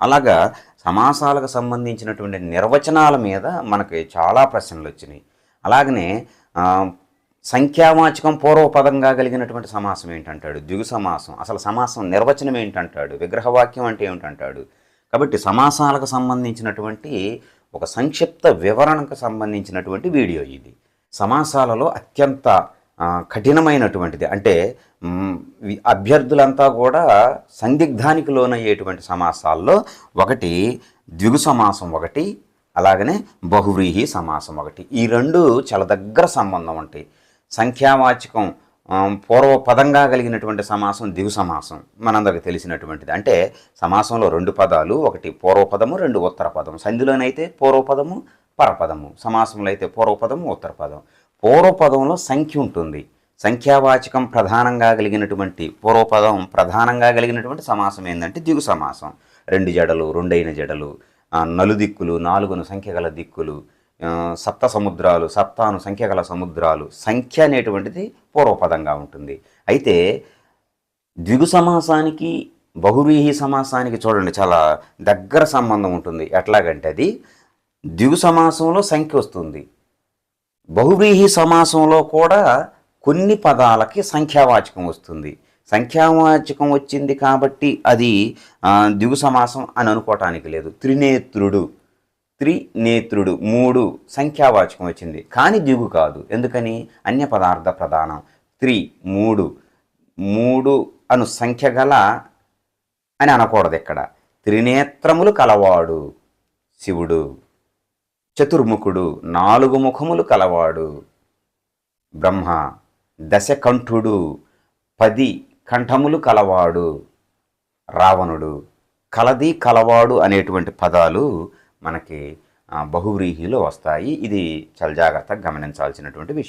అలాగా సమాసాలకు సంబంధించినటువంటి నిర్వచనాల మీద మనకి చాలా ప్రశ్నలు వచ్చినాయి. అలాగనే సంఖ్యావాచకం పూర్వపదంగా కలిగినటువంటి సమాసం ఏంటంటాడు? దిగు సమాసం. అసలు సమాసం నిర్వచనం ఏంటంటాడు? విగ్రహవాక్యం అంటే ఏమిటంటాడు? కాబట్టి సమాసాలకు సంబంధించినటువంటి ఒక సంక్షిప్త వివరణకు సంబంధించినటువంటి వీడియో ఇది. సమాసాలలో అత్యంత కఠినమైనటువంటిది. అంటే అభ్యర్థులంతా కూడా సందిగ్ధానికి లోనయ్యేటువంటి సమాసాల్లో ఒకటి ద్విగు సమాసం ఒకటి అలాగనే బహువ్రీహి సమాసం ఒకటి. ఈ రెండు చాలా దగ్గర సంబంధం ఉంటాయి. సంఖ్యావాచకం పూర్వ పదంగా కలిగినటువంటి సమాసం దిగు సమాసం మనందరికి తెలిసినటువంటిది. అంటే సమాసంలో రెండు పదాలు ఒకటి పూర్వపదము రెండు ఉత్తర పదము. సంధిలోనైతే పూర్వపదము పరపదము. సమాసంలో అయితే పూర్వపదము ఉత్తర పదం. పూర్వపదంలో సంఖ్య ఉంటుంది. సంఖ్యావాచకం ప్రధానంగా కలిగినటువంటి పూర్వపదం ప్రధానంగా కలిగినటువంటి సమాసం ఏంటంటే దిగు సమాసం. రెండు జడలు రెండైన జడలు నలుదిక్కులు నాలుగును సంఖ్య గల దిక్కులు సప్త సముద్రాలు సప్తాను సంఖ్య గల సముద్రాలు సంఖ్య అనేటువంటిది పూర్వపదంగా ఉంటుంది. అయితే ద్విగు సమాసానికి బహువ్రీహి సమాసానికి చూడండి చాలా దగ్గర సంబంధం ఉంటుంది. ఎట్లాగంటే అది ద్విగు సమాసంలో సంఖ్య వస్తుంది. బహువ్రీహి సమాసంలో కూడా కొన్ని పదాలకి సంఖ్యావాచకం వస్తుంది. సంఖ్యావాచకం వచ్చింది కాబట్టి అది దిగు సమాసం అని అనుకోవటానికి లేదు. త్రినేత్రుడు. త్రినేత్రుడు. మూడు సంఖ్యావాచకం వచ్చింది. కానీ దిగు కాదు. ఎందుకని? అన్య పదార్థ ప్రధానం. త్రి మూడు. మూడు అను సంఖ్య గల అని అనకూడదు ఇక్కడ. త్రినేత్రములు కలవాడు శివుడు. చతుర్ముఖుడు నాలుగు ముఖములు కలవాడు బ్రహ్మ. దశకంఠుడు పది కంఠములు కలవాడు. రావణుడు కలది కలవాడు అనేటువంటి పదాలు మనకి బహువ్రీహిలో వస్తాయి. ఇది చాలా జాగ్రత్తగా గమనించాల్సినటువంటి విషయం.